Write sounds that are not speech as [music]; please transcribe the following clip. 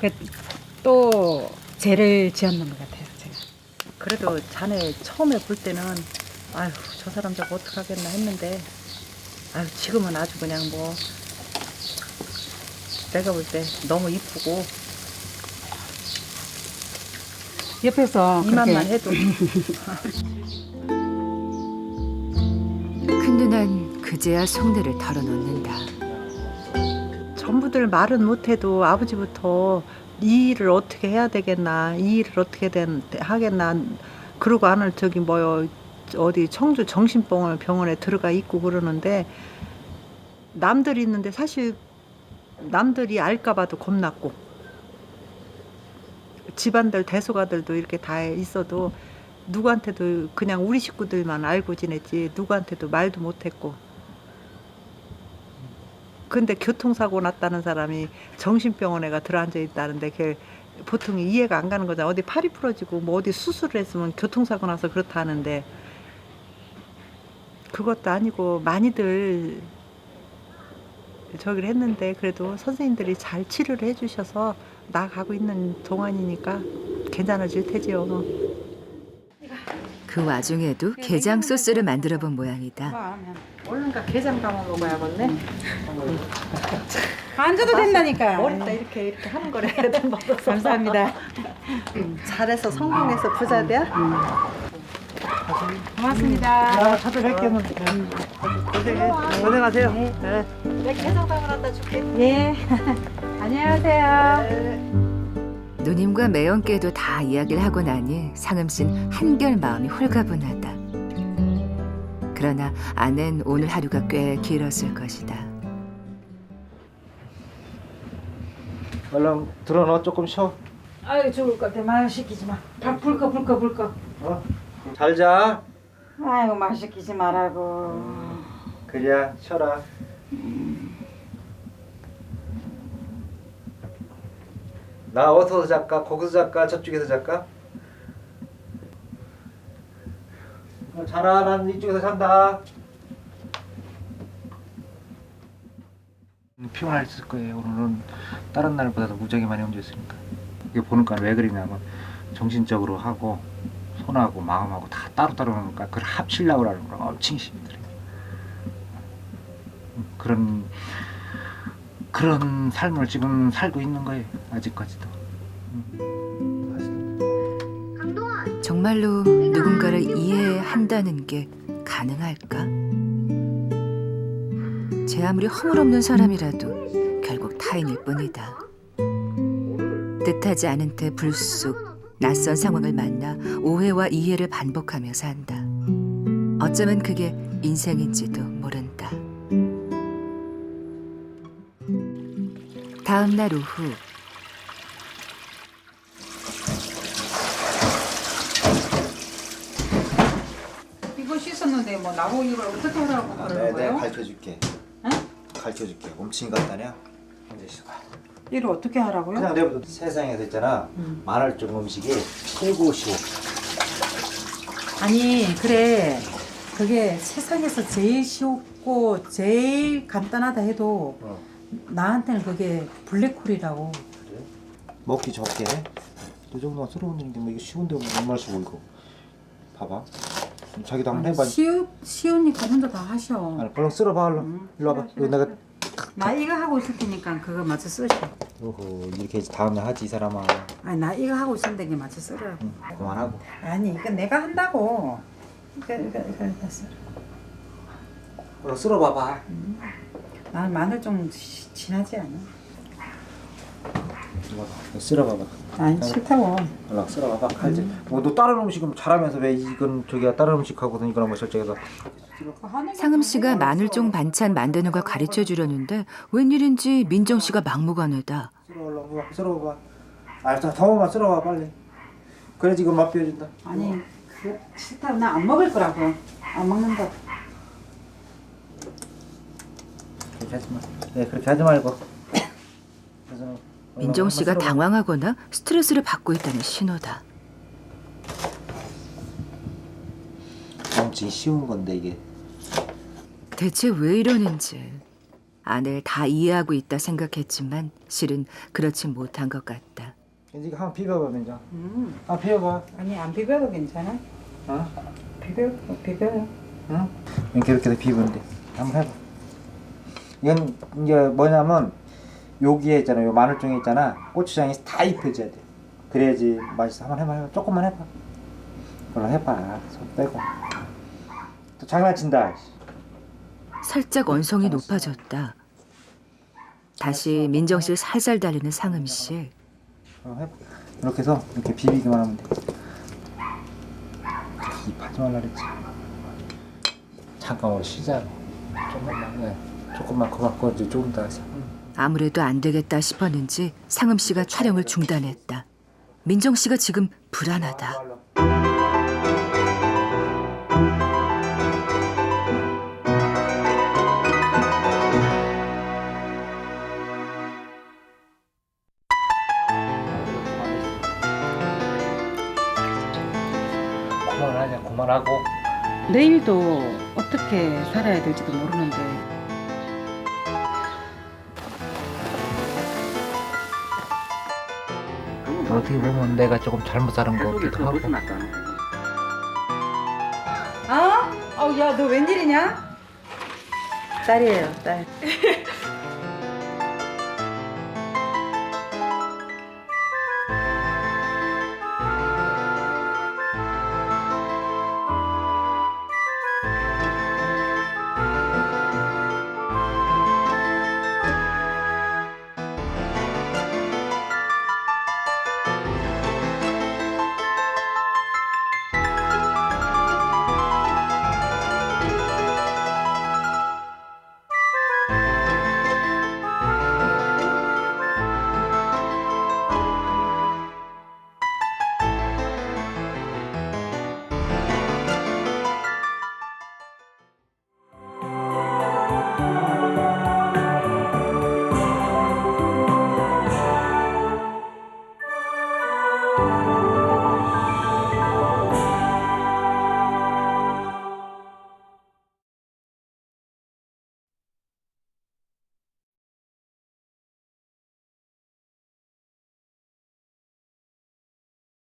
그또 죄를 지었는 것 같아요. 제가. 그래도 자네 처음에 볼 때는 아휴 저 사람 저거 어떡하겠나 했는데 아휴 지금은 아주 그냥 뭐 내가 볼 때 너무 이쁘고 옆에서 이만만 그렇게 [laughs] 해도 큰 누난 그제야 속내를 털어놓는다. 전부들 말은 못해도 아버지부터 이 일을 어떻게 해야 되겠나 이 일을 어떻게 된, 하겠나 그러고 안을 저기 뭐요 어디 청주 정신병원 병원에 들어가 있고 그러는데 남들이 있는데 사실 남들이 알까봐도 겁났고. 집안들 대소가들도 이렇게 다 있어도 누구한테도 그냥 우리 식구들만 알고 지냈지 누구한테도 말도 못했고 근데 교통사고 났다는 사람이 정신병원에 가 들어앉아 있다는데 걔 보통 이해가 안 가는 거잖아. 어디 팔이 부러지고 뭐 어디 수술을 했으면 교통사고 나서 그렇다는데 그것도 아니고 많이들 저기를 했는데 그래도 선생님들이 잘 치료를 해주셔서 나가고 있는 동안이니까 괜찮아질 테지요. 그 와중에도 게장 소스를 만들어 본 모양이다. 얼른 가 게장 담아 먹어야겠네. 앉아도 된다니까. 어렸다 이렇게 이렇게 하는 거래. 감사합니다. 잘해서 성공해서 부자 돼야. 고맙습니다. 아, 다들 할게는 고생해. 고생하세요. 네. 내 게장 담으란다 줄게. 예. [laughs] 안녕하세요. 누님과 매형께도 다 이야기를 하고 나니 상음 씨는 한결 마음이 홀가분하다. 그러나 아는 오늘 하루가 꽤 길었을 것이다. 얼른 들어넣어 조금 쉬어. 아유 죽을 것 같아. 말 시키지 마. 밥 불꺼 불꺼 불꺼. 어? 잘 자. 아이고 말 시키지 말라고. 그래야 쉬어라. 나 어디서 잘까? 거기서 잘까? 저쪽에서 잘까? 어, 자라. 난 이쪽에서 잔다. 피곤했을 거예요. 오늘은 다른 날보다도 무지하게 많이 움직였으니까. 이게 보니까 왜 그러냐면 정신적으로 하고 손하고 마음하고 다 따로따로 하니까 그걸 합치려고 하는 거랑 엄청 힘이 들어요. 그런 그런 삶을 지금 살고 있는 거예요. 아직까지도. 정말로 누군가를 이해한다는 게 가능할까? 제 아무리 허물없는 사람이라도 결국 타인일 뿐이다. 뜻하지 않은 테 불쑥 낯선 상황을 만나 오해와 이해를 반복하며 산다. 어쩌면 그게 인생인지도 모른다. 다음 날 오후 씻었는데 뭐 나보고 이걸 어떻게 하라고 아, 그러는 거예요? 가르쳐 줄게. 응? 가르쳐 줄게. 것 같다냐? 이제 있어봐. 이를 어떻게 하라고요? 그냥 내부터 세상에서 있잖아. 마늘 쪽 음식이 최고 쉬워. 아니 그래 그게 세상에서 제일 쉬웠고 제일 간단하다 해도 어. 나한테는 그게 블랙홀이라고 먹기 좋게. 이 정도만 썰어오는 게 뭐 이거 쉬운데 뭐 얼마나 쉬워 이거. 봐봐. 자기도 한번 해봐. 쉬우, 쉬우니까 혼자 다 하셔 아니, 얼른 쓸어봐 얼른. 응. 일로 와봐. 이거 내가. 나 이거 하고 있을 테니까 그거 맞춰 쓰셔 오호 이렇게 해서 다음날 하지 이 사람아. 아니 나 이거 하고 있을 때 맞춰 쓰라고 응, 그만하고. 아니 이거 내가 한다고 이거 이거 이거 이거 쓰라 얼른 쓸어봐봐. 나는 마늘 좀 시- 진하지 않아 봐. 이거 쓸어봐봐. 아니 싫다고 연락 쓸어봐봐 칼질. 뭐 너 다른 음식은 잘하면서 왜 이건 저기가 다른 음식하고는 이거랑 뭐 설정해서 상음 씨가 마늘종 반찬 만드는 걸 가르쳐 주려는데 웬일인지 민정 씨가 막무가내다. 쓸어 올라봐 쓸어봐봐. 알았어 더워만 쓸어봐 빨리. 그래 지금 맛 비워준다. 아니 그 싫다고 나 안 먹을 거라고 안 먹는다 그렇게 하지 마. 네 그렇게 하지 말고. [coughs] 그래서 민정 씨가 쓸어봐. 당황하거나 스트레스를 받고 있다는 신호다. 엄청 쉬운 건데 이게. 대체 왜 이러는지 아내를 다 이해하고 있다 생각했지만 실은 그렇지 못한 것 같다. 이제 한번 비벼봐 민정. 음. 아 비벼봐. 아니 안 비벼도 괜찮아. 어? 비벼 비벼. 응? 이렇게 이렇게 비비면 돼. 한번 해봐. 이건 이게 뭐냐면 여기에 있잖아, 요 마늘종에 있잖아, 고추장이 다 입혀져야 돼. 그래야지 맛있어. 한번 해봐, 해봐. 조금만 해봐. 그럼 해봐. 손 빼고. 또 장난친다. 살짝 언성이 높아졌다. 다시 민정 씨를 살살 달리는 상음 씨. 어, 해봐. 이렇게 해서 이렇게 비비기만 하면 돼. 입 하지 말라 그랬지. 잠깐만 쉬자. 조금만, 네. 조금만 그만 꺼 이제 조금 더 하자. 아무래도 안 되겠다 싶었는지 상음 씨가 촬영을 중단했다. 민정 씨가 지금 불안하다. 그만하자, 그만하고. 내일도 어떻게 살아야 될지도 모르는데 어떻게 보면 내가 조금 잘못 살은 것 같기도 하고. 어? 어, 야, 너 웬일이냐? 딸이에요, 딸. [laughs]